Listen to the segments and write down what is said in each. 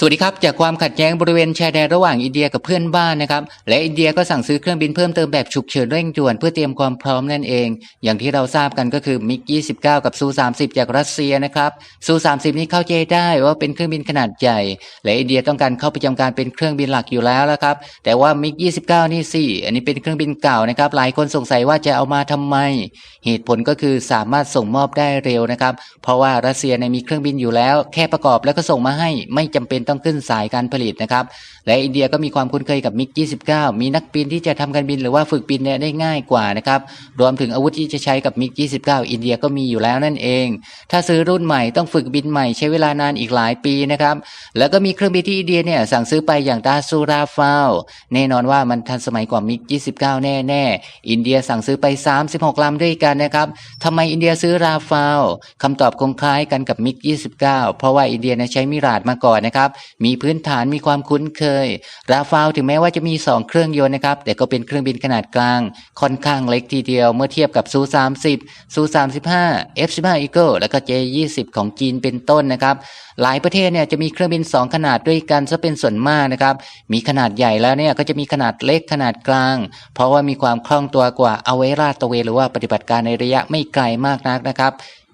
สวัสดีครับ จากความขัดแย้งบริเวณชายแดนระหว่างอินเดียกับเพื่อนบ้านนะครับ และอินเดียก็สั่งซื้อเครื่องบินเพิ่มเติมแบบฉุกเฉินเร่งด่วนเพื่อเตรียมความพร้อมนั่นเอง อย่างที่เราทราบกันก็คือมิก 29 กับซู 30 จากรัสเซียนะครับซู 30 นี้เข้าใจได้ว่าเป็นเครื่องบินขนาดใหญ่ และอินเดียต้องการเข้าประจำการเป็นเครื่องบินหลักอยู่แล้วละครับ แต่ว่ามิก 29 นี่สิอันนี้เป็นเครื่องบินเก่านะครับ หลายคนสงสัยว่าจะเอามาทำไม เหตุผลก็คือสามารถส่งมอบได้เร็วนะครับ เพราะว่ารัสเซียเนี่ยมีเครื่องบินอยู่แล้ว แค่ประกอบแล้วก็ส่งมาให้ไม่จำเป็นต้องขึ้นสายการผลิตนะครับ และอินเดียก็มีความคุ้นเคยกับมิก 29 มีนักบินที่จะทำการบินหรือว่าฝึกบินเนี่ยได้ง่ายกว่านะครับรวมถึงอาวุธที่จะใช้กับมิก 29 อินเดียก็มีอยู่แล้วนั่นเอง ถ้าซื้อรุ่นใหม่ต้องฝึกบินใหม่ใช้เวลานานอีกหลายปีนะครับแล้วก็มีเครื่องบินที่อินเดียเนี่ยสั่งซื้อไปอย่างดาซูราฟาลแน่นอนว่ามันทันสมัยกว่ามิก 29แน่แน่ๆอินเดียสั่งซื้อไป 36ลำด้วยกันนะครับทำไมอินเดียซื้อราฟาลคำตอบคงคล้ายกันกับมิก 29 เพราะว่าอินเดียเนี่ยใช้มิราดมาก่อนนะครับมีพื้นฐานมีความคุ้นเคย ราฟาลถึงแม้ว่าจะมี 2 เครื่องยนต์นะครับ แต่ก็เป็นเครื่องบินขนาดกลาง ค่อนข้างเล็กทีเดียวเมื่อเทียบกับซู 30 ซู 35 F15 Eagle แล้วก็ J20 ของจีนเป็นต้นนะครับ หลายประเทศเนี่ยจะมีเครื่องบิน 2 ขนาดด้วยกันซะเป็นส่วนมากนะครับ มีขนาดใหญ่แล้วเนี่ยก็จะมีขนาดเล็กขนาดกลาง เพราะว่ามีความคล่องตัวกว่าเอาไว้ลาดตระเวนหรือว่าปฏิบัติการในระยะไม่ไกลมากนักนะครับ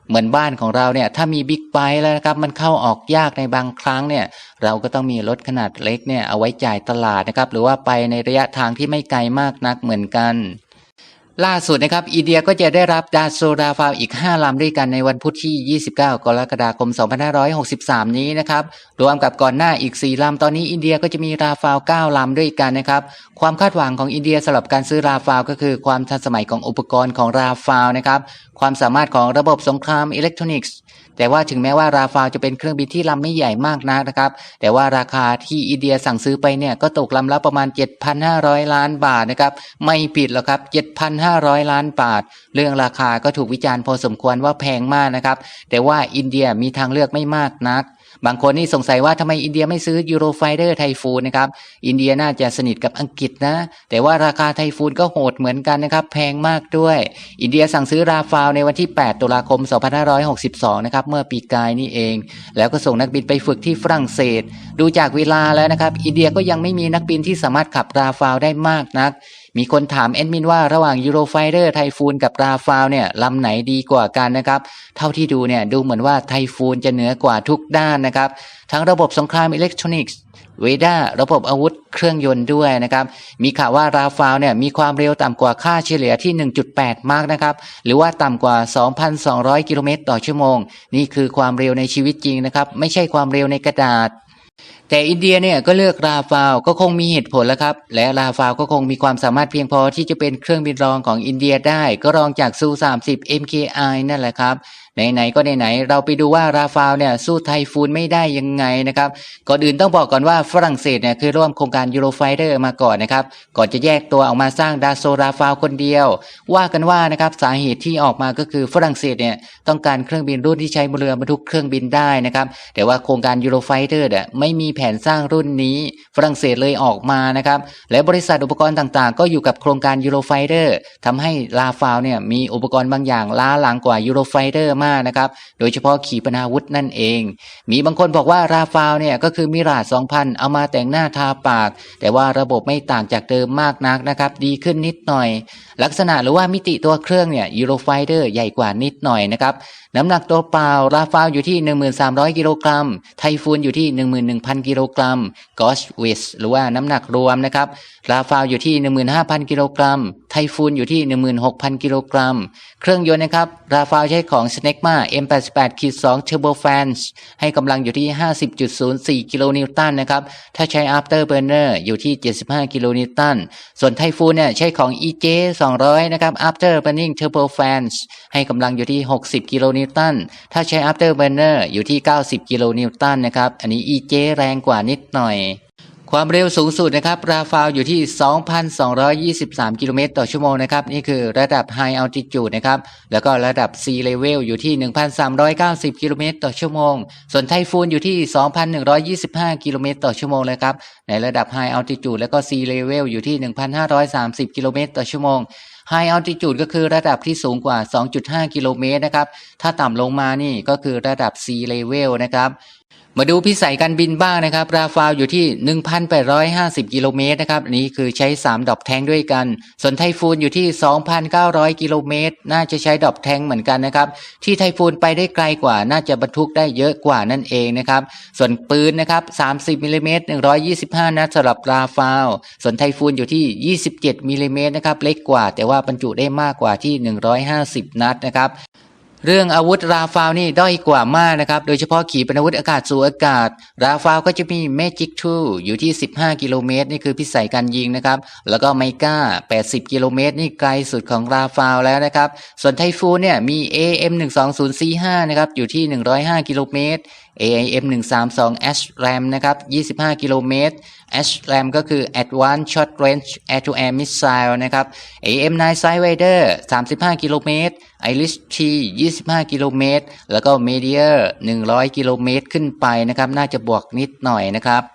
เหมือนบ้านของเราเนี่ยถ้ามีบิ๊กไบค์แล้วนะครับมันเข้าออกยากในบางครั้งเนี่ยเราก็ต้องมีรถขนาดเล็กเนี่ยเอาไว้จ่ายตลาดนะครับหรือว่าไปในระยะทางที่ไม่ไกลมากนักเหมือนกัน ล่าสุดนะครับอินเดียก็จะได้รับดาโซราฟาวอีก 5 ลำด้วยกันในวันพุธที่ 29 กรกฎาคม 2563 นี้นะครับรวมกับก่อนหน้าอีก 4 ลำ ตอนนี้อินเดียก็จะมีราฟาว 9 ลำด้วยกันนะครับ ความคาดหวังของอินเดียสำหรับการซื้อราฟาวก็คือความทันสมัยของอุปกรณ์ของราฟาวนะครับ ความสามารถของระบบสงครามอิเล็กทรอนิกส์แต่ว่าถึงแม้ว่าราฟาจะเป็นเครื่องบินที่ลำไม่ใหญ่มากนักนะครับ แต่ว่าราคาที่อินเดียสั่งซื้อไปเนี่ยก็ตกลำละประมาณ 7,500 ล้านบาทนะครับ ไม่ผิดหรอกครับ7,500ล้านบาท เรื่องราคาก็ถูกวิจารณ์พอสมควรว่าแพงมากนะครับ แต่ว่าอินเดียมีทางเลือกไม่มากนัก บางคนนี่สงสัยว่าทำไมอินเดียไม่ซื้อยูโรไฟเดอร์ไทฟูนนะครับ อินเดียน่าจะสนิทกับอังกฤษนะ แต่ว่าราคาไทฟูนก็โหดเหมือนกันนะครับ แพงมากด้วย อินเดียสั่งซื้อราฟาลในวันที่ 8 ตุลาคม 2562 นะครับ เมื่อปีกายนี่เอง แล้วก็ส่งนักบินไปฝึกที่ฝรั่งเศส ดูจากเวลาแล้วนะครับ อินเดียก็ยังไม่มีนักบินที่สามารถขับราฟาลได้มากนัก มีคนถามแอดมินว่าระหว่างยูโรไฟเดอร์ไทฟูนกับราฟาลเนี่ยลำไหนดีกว่ากันนะครับ เท่าที่ดูเนี่ยดูเหมือนว่าไทฟูนจะเหนือกว่าทุกด้านนะครับ ทั้งระบบสงครามอิเล็กทรอนิกส์เวด้าระบบอาวุธเครื่องยนต์ด้วยนะครับ มีข่าวว่าราฟาลเนี่ยมีความเร็วต่ำกว่าค่าเฉลี่ยที่ 1.8 มากนะครับ หรือว่าต่ำกว่า 2,200 กิโลเมตรต่อชั่วโมง นี่คือความเร็วในชีวิตจริงนะครับ ไม่ใช่ความเร็วในกระดาษ แต่อินเดียเนี่ยก็เลือกราฟาวก็คงมีเหตุผลแล้วครับ และราฟาวก็คงมีความสามารถเพียงพอที่จะเป็นเครื่องบินรองของอินเดียได้ ก็รองจากซู 30 MKI นั่นแหละครับ ไหนๆก็ไหนๆเราไปดูว่าราฟาลเนี่ยสู้ไทฟูนไม่ได้ยังไงนะครับก่อนอื่นต้องบอกก่อนว่าฝรั่งเศสเนี่ยเคือร่วมโครงการยูโรไฟเดอร์มาก่อนนะครับก่อนจะแยกตัวออกมาสร้างดาโซราฟาลคนเดียว ว่ากันว่านะครับสาเหตุที่ออกมาก็คือฝรั่งเศสเนี่ยต้องการเครื่องบินรุ่นที่ใช้บนเรือบรรทุกเครื่องบินได้นะครับแต่ว่าโครงการยูโรไฟเดอร์เนี่ยไม่มีแผนสร้างรุ่นนี้ ฝรั่งเศสเลยออกมานะครับและบริษัทอุปกรณ์ต่างๆ ก็อยู่กับโครงการยูโรไฟเดอร์ทำให้ลาฟาลเนี่ยมีอุปกรณ์บางอย่างล้าหลังกว่ายูโรไฟเดอร์มากนะครับ โดยเฉพาะขีปนาวุธนั่นเอง มีบางคนบอกว่าราฟาลเนี่ยก็คือมิราด2,000เอามาแต่งหน้าทาปาก แต่ว่าระบบไม่ต่างจากเดิมมากนักนะครับ ดีขึ้นนิดหน่อย ลักษณะหรือว่ามิติตัวเครื่องเนี่ยยูโรไฟเดอร์ใหญ่กว่านิดหน่อยนะครับน้ำหนักตัวเปล่า ราฟาลอยู่ที่ 1,300 กิโลกรัม ไทฟูนอยู่ที่ 11,000 กิโลกรัม กอชวิสหรือว่าน้ำหนักรวมนะครับ ราฟาลอยู่ที่ 15,000 กิโลกรัม ไทฟูนอยู่ที่ 16,000 กิโลกรัม เครื่องยนต์นะครับ ราฟาลใช้ของ Snecma M88-2 Turbofans ให้กำลังอยู่ที่ 50.04 กิโลนิวตันนะครับ ถ้าใช้ Afterburner อยู่ที่ 75 กิโลนิวตัน ส่วนไทฟูนเนี่ยใช้ของ EJ 200 นะครับ Afterburning Turbofans ให้กำลังอยู่ที่ 60 กิโลนิวตัน ถ้าใช้ Afterburner อยู่ที่ 90 กิโลนิวตันนะครับ อันนี้ EJ แรงกว่านิดหน่อย ความเร็วสูงสุดนะครับ ราฟาลอยู่ที่ 2,223 กิโลเมตรต่อชั่วโมงนะครับ นี่คือระดับ High Altitude นะครับ แล้วก็ระดับ Sea Level อยู่ที่ 1,390 กิโลเมตรต่อชั่วโมง ส่วนไทฟูนอยู่ที่ 2,125 กิโลเมตรต่อชั่วโมงเลยครับ ในระดับ High Altitude แล้วก็ Sea Level อยู่ที่ 1,530 กิโลเมตรต่อชั่วโมง High Altitude ก็คือระดับที่สูงกว่า 2.5 กิโลเมตรนะครับ ถ้าต่ำลงมานี่ก็คือระดับ Sea Level นะครับ มาดูพิสัยการบินบ้างนะครับ ราฟาวอยู่ที่ 1,850 กิโลเมตรนะครับนี้คือใช้ 3 ดอกแทงด้วยกัน ส่วนไทฟูนอยู่ที่ 2,900 กิโลเมตร น่าจะใช้ดอกแทงเหมือนกันนะครับ ที่ไทฟูนไปได้ไกลกว่า น่าจะบรรทุกได้เยอะกว่านั่นเองนะครับ ส่วนปืนนะครับ 30มิลลิเมตร125 นัดสำหรับราฟาว ส่วนไทฟูนอยู่ที่ 27มิลลิเมตรนะครับ เล็กกว่า แต่ว่าบรรจุได้มากกว่าที่ 150 นัดนะครับ เรื่องอาวุธราฟาวนี่ด้อยกว่ามากนะครับ โดยเฉพาะขีปนาวุธอากาศสู่อากาศ ราฟาวก็จะมีแมจิกทูอยู่ที่ 15 กิโลเมตร นี่คือพิสัยการยิงนะครับ แล้วก็ไมก้า 80 กิโลเมตร นี่ไกลสุดของราฟาวแล้วนะครับ ส่วนไทฟูเนี่ยมี AM 12045นะครับอยู่ที่ 105 กิโลเมตร AIM 132 ASRAM นะครับ 25 กิโลเมตร ASRAM ก็คือ Advanced Short Range Air to Air Missile นะครับ AM9 Sidewinder 35 กิโลเมตร Iris T 25 กิโลเมตร แล้วก็ Meteor 100 กิโลเมตรขึ้นไปนะครับ น่าจะบวกนิดหน่อยนะครับ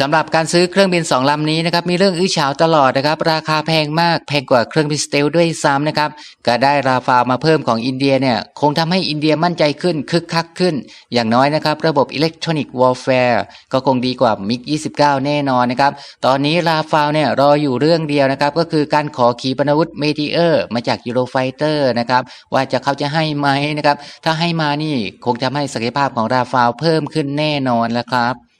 สำหรับการซื้อเครื่องบิน2ลำนี้นะครับมีเรื่องอื้อฉาวตลอดนะครับ ราคาแพงมากแพงกว่าเครื่องบินสเตลด้วยซ้ำนะครับก็ได้ราฟามาเพิ่มของอินเดียเนี่ยคงทำให้อินเดียมั่นใจขึ้นคึกคักขึ้น อย่างน้อยนะครับระบบอิเล็กทรอนิกส์วอลแฟร์ก็คงดีกว่ามิก 29 แน่นอนนะครับตอนนี้ราฟาเนี่ยรออยู่เรื่องเดียวนะครับก็คือการขอขีปนาวุธเมทีเออร์มาจากยูโรไฟเตอร์นะครับว่าจะเขาจะให้ไหมนะครับถ้าให้มานี่คงทำให้ศักยภาพของราฟาเพิ่มขึ้นแน่นอนแล้วครับ